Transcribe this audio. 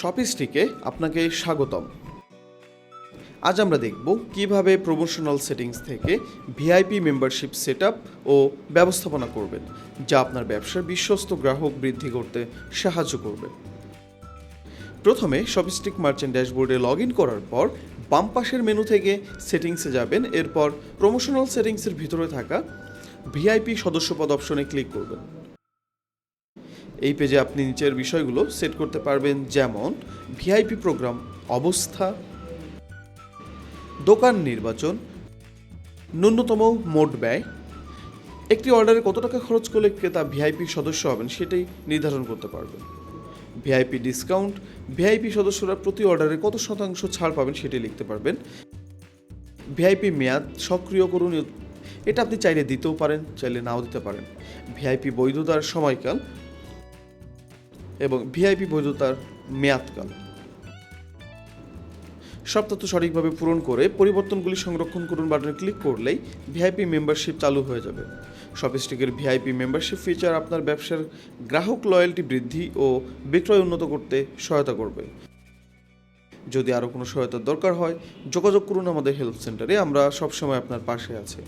শপিস্টিকে আপনাকে স্বাগতম। আজ আমরা দেখব কীভাবে প্রমোশনাল সেটিংস থেকে ভিআইপি মেম্বারশিপ সেট ও ব্যবস্থাপনা করবেন, যা আপনার ব্যবসার বিশ্বস্ত গ্রাহক বৃদ্ধি করতে সাহায্য করবে। প্রথমে শপিস্টিক মার্চেন্ট ড্যাশবোর্ডে লগ ইন করার পর বাম পাশের মেনু থেকে সেটিংসে যাবেন, এরপর প্রমোশনাল সেটিংসের ভিতরে থাকা ভিআইপি সদস্যপদ অপশনে ক্লিক করবেন। এই পেজে আপনি নিচের বিষয়গুলো সেট করতে পারবেন, যেমন ভিআইপি প্রোগ্রাম অবস্থা, দোকান নির্বাচন, ন্যূনতম মোট ব্যয়, একটি অর্ডারে কত টাকা খরচ করলে ক্রেতা ভিআইপি সদস্য হবেন সেটাই নির্ধারণ করতে পারবেন। ভিআইপি ডিসকাউন্ট ভিআইপি সদস্যরা প্রতি অর্ডারে কত শতাংশ ছাড় পাবেন সেটি লিখতে পারবেন। ভিআইপি মেয়াদ সক্রিয় করুন, এটা আপনি চাইলে দিতেও পারেন, চাইলে নাও দিতে পারেন। ভিআইপি বৈধতার সময়কাল এবং ভিআইপি বৈধতার মেয়াদকাল। সব তথ্য সঠিকভাবে পূরণ করে পরিবর্তনগুলি সংরক্ষণ করুন বাটনে ক্লিক করলেই ভিআইপি মেম্বারশিপ চালু হয়ে যাবে। শপিস্টিকের ভিআইপি মেম্বারশিপ ফিচার আপনার ব্যবসার গ্রাহক লয়্যালটি বৃদ্ধি ও বিক্রয় উন্নত করতে সহায়তা করবে। যদি আরও কোনো সহায়তার দরকার হয়, যোগাযোগ করুন আমাদের হেল্প সেন্টারে আমরা সবসময় আপনার পাশে আছি।